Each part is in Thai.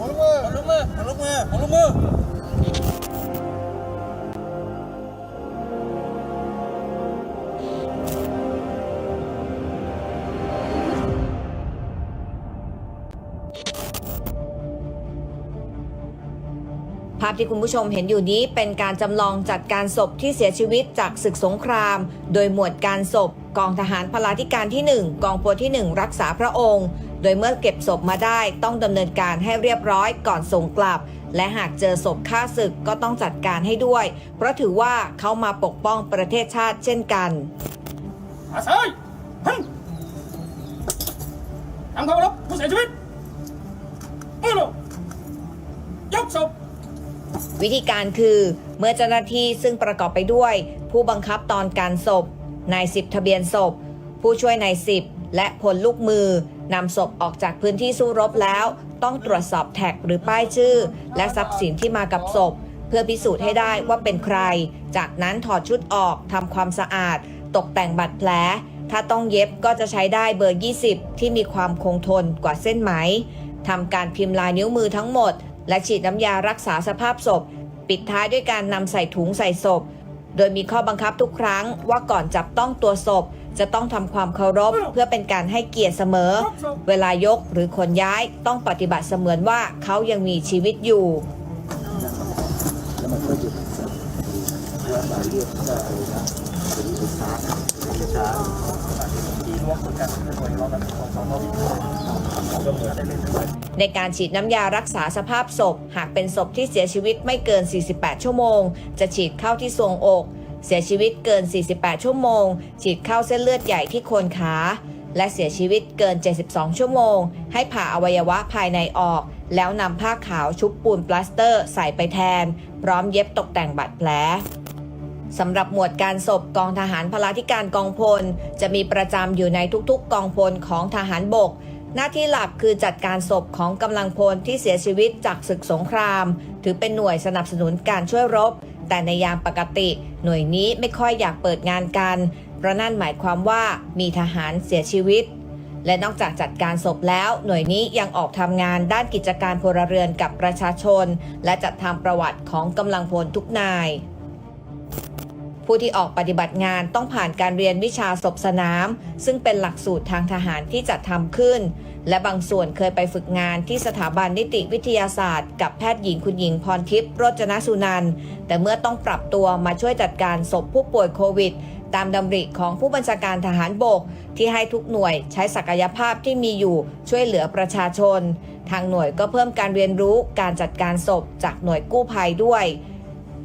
ของลงมือภาพที่คุณผู้ชมเห็นอยู่นี้เป็นการจำลองจัดการศพที่เสียชีวิตจากศึกสงคราม โดยหมวดการศพ กองทหารพลาธิการที่ 1 กองพลที่ 1 รักษาพระองค์ โดยเมื่อเก็บศพมาได้ต้องดำเนินการให้เรียบร้อยก่อนส่งกลับ และหากเจอศพฆ่าศึกก็ต้องจัดการให้ด้วย เพราะถือว่าเขามาปกป้องประเทศชาติเช่นกันอาศัยฮึ่มทำความเคารพผู้เสียชีวิตมือลงยกศพวิธีการคือเมื่อเจ้าหน้าที่ซึ่งประกอบไปด้วย ผู้บังคับตอนการศพนายสิบทะเบียนศพ ผู้ช่วยนายสิบและพลลูกมือ นำศพออกจากพื้นที่สู้รบแล้ว ต้องตรวจสอบแท็กหรือป้ายชื่อ และทรัพย์สินที่มากับศพ เพื่อพิสูจน์ให้ได้ว่าเป็นใคร จากนั้นถอดชุดออกทำความสะอาด ตกแต่งบาดแผล ถ้าต้องเย็บก็จะใช้ได้เบอร์ 20 ที่มีความคงทนกว่าเส้นไหมทำการพิมพ์ลายนิ้วมือทั้งหมด และฉีดน้ำยารักษาสภาพศพ ปิดท้ายด้วยการนำใส่ถุงใส่ศพ โดยมีข้อบังคับทุกครั้งว่าก่อนจับต้องตัวศพ จะต้องทำความเคารพเพื่อเป็นการให้เกียรติเสมอ เวลายกหรือขนย้ายต้องปฏิบัติเสมือนว่าเขายังมีชีวิตอยู่ในการฉีดน้ำยารักษาสภาพศพ หากเป็นศพที่เสียชีวิตไม่เกิน 48 ชั่วโมง จะฉีดเข้าที่ทรวงอก เสียชีวิตเกิน 48 ชั่วโมง ฉีดเข้าเส้นเลือดใหญ่ที่โคนขา และเสียชีวิตเกิน 72 ชั่วโมง ให้ผ่าอวัยวะภายในออก แล้วนำผ้าขาวชุบปูนปลาสเตอร์ใส่ไปแทน พร้อมเย็บตกแต่งบาดแผลสำหรับหมวดการศพกองทหารพลาธิการกองพล จะมีประจำอยู่ในทุกๆ กองพลของทหารบก หน้าที่หลักคือจัดการศพของกำลังพลที่เสียชีวิตจากศึกสงคราม ถือเป็นหน่วยสนับสนุนการช่วยรบ แต่ในยามปกติ หน่วยนี้ไม่ค่อยอยากเปิดงานกันเพราะนั่นหมายความว่ามีทหารเสียชีวิต และนอกจากจัดการศพแล้ว หน่วยนี้ยังออกทำงานด้านกิจการพลเรือนกับประชาชน และจัดทำประวัติของกำลังพลทุกนาย ผู้ที่ออกปฏิบัติงานต้องผ่านการเรียนวิชาศพสนาม ซึ่งเป็นหลักสูตรทางทหารที่จัดทำขึ้น และบางส่วนเคยไปฝึกงานที่สถาบันนิติวิทยาศาสตร์ กับแพทย์หญิงคุณหญิงพรทิพย์โรจนสุนันท์แต่เมื่อต้องปรับตัวมาช่วยจัดการศพผู้ป่วยโควิด ตามดำริของผู้บัญชาการทหารบก ที่ให้ทุกหน่วยใช้ศักยภาพที่มีอยู่ช่วยเหลือประชาชน ทางหน่วยก็เพิ่มการเรียนรู้การจัดการศพจากหน่วยกู้ภัยด้วย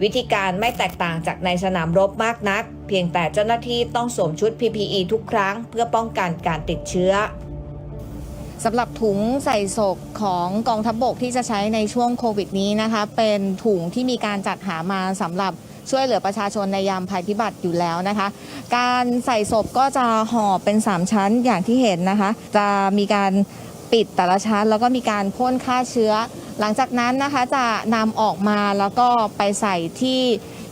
วิธีการไม่แตกต่างจากในสนามรบมากนัก เพียงแต่เจ้าหน้าที่ต้องสวมชุด PPE ทุกครั้ง เพื่อป้องกันการติดเชื้อสำหรับถุงใส่ศพของกองทัพบบกที่จะใช้ในช่วงโควิดนี้นะคะ เป็นถุงที่มีการจัดหามาสำหรับช่วยเหลือประชาชนในยามภัยพิบัติอยู่แล้วนะคะ การใส่ศพก็จะห่อเป็น 3 ชั้นอย่างที่เห็นนะคะ จะมีการปิดแต่ละชั้น แล้วก็มีการพ่นฆ่าเชื้อ หลังจากนั้นนะคะจะนำออกมาแล้วก็ไปใส่ที่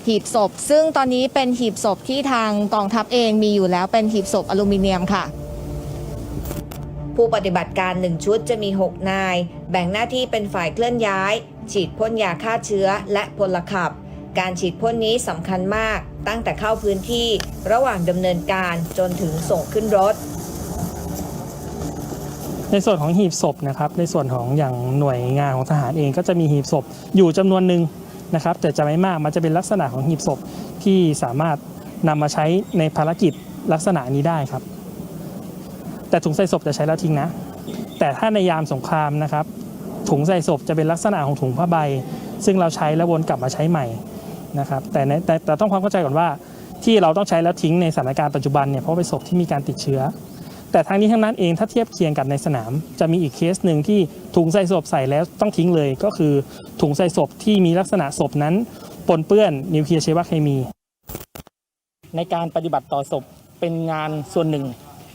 หีบศพ ซึ่งตอนนี้เป็นหีบศพที่ทางกองทัพเองมีอยู่แล้วเป็นหีบศพอลูมิเนียมค่ะ ผู้ปฏิบัติการ 1 ชุดจะมี 6 นาย แบ่งหน้าที่เป็นฝ่ายเคลื่อนย้าย ฉีดพ่นยาฆ่าเชื้อและพลขับ การฉีดพ่นนี้สำคัญมาก ตั้งแต่เข้าพื้นที่ระหว่างดำเนินการจนถึงส่งขึ้นรถ ในส่วนของหีบศพนะครับ ในส่วนของอย่างหน่วยงานของทหารเองก็จะมีหีบศพอยู่จำนวนหนึ่งนะครับ แต่จะไม่มากมันจะเป็นลักษณะของหีบศพที่สามารถนำมาใช้ในภารกิจลักษณะนี้ได้ครับ แต่ถุงใส่ศพจะใช้แล้วทิ้งนะ แต่ถ้าในยามสงครามนะครับ ถุงใส่ศพจะเป็นลักษณะของถุงผ้าใบ ซึ่งเราใช้แล้ววนกลับมาใช้ใหม่นะครับ แต่แต่แต่ต้องความเข้าใจก่อนว่าที่เราต้องใช้แล้วทิ้งในสถานการณ์ปัจจุบันเนี่ยเพราะเป็นศพที่มีการติดเชื้อ แต่ทั้งนี้ทั้งนั้นเองถ้าเทียบเคียงกับในสนาม จะมีอีกเคสหนึ่งที่ถุงใส่ศพใส่แล้วต้องทิ้งเลย ก็คือถุงใส่ศพที่มีลักษณะศพนั้นปนเปื้อนนิวเคลียร์ชีวเคมี ในการปฏิบัติต่อศพเป็นงานส่วนหนึ่ง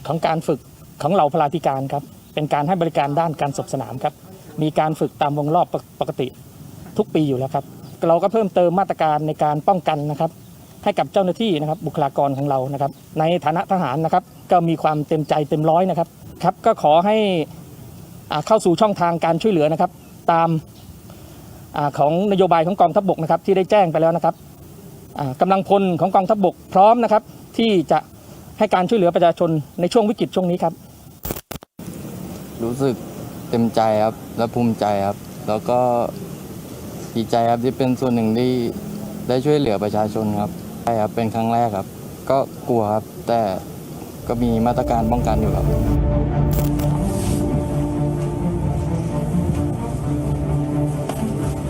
ของการฝึกของเหล่าพลาธิการครับเป็นการให้บริการด้านการศพสนามครับมีการฝึกตามวงรอบปกปกติทุกปีอยู่แล้วครับ เราก็เพิ่มเติมมาตรการในการป้องกันนะครับ ให้กับเจ้าหน้าที่นะครับบุคลากรของเรานะครับ ในฐานะทหารนะครับ ก็มีความเต็มใจเต็มร้อยนะครับครับ ก็ขอให้อ่าเข้าสู่ช่องทางการช่วยเหลือนะครับ ตามอาของนโยบายของกองทัพบกนะครับที่ได้แจ้งไปแล้วนะครับอ่ากำลังพลของกองทัพบกพร้อมนะครับ ที่จะให้การช่วยเหลือประชาชนในช่วงวิกฤตช่วงนี้ครับ รู้สึกเต็มใจครับและภูมิใจครับ แล้วก็ดีใจครับที่เป็นส่วนหนึ่งที่ได้ช่วยเหลือประชาชนครับ ช่ครับเป็นครั้งแรกครับ ก็กลัวครับ แต่ก็มีมาตรการป้องกันอยู่ครับ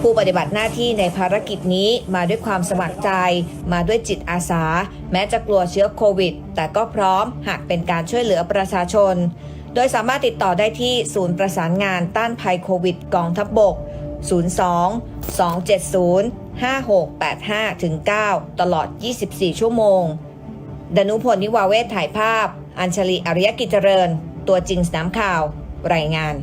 ผู้ปฏิบัติหน้าที่ในภารกิจนี้มาด้วยความสมัครใจ มาด้วยจิตอาสา แม้จะกลัวเชื้อโควิด แต่ก็พร้อมหากเป็นการช่วยเหลือประชาชน โดยสามารถติดต่อได้ที่ศูนย์ประสานงานต้านภัยโควิดกองทัพบบก 02 270 5685ถึง9ตลอด 24 ชั่วโมง ดนุพลนิวาเวศถ่ายภาพ อัญชลีอริยกิจเจริญ ตัวจริงสนามข่าว รายงาน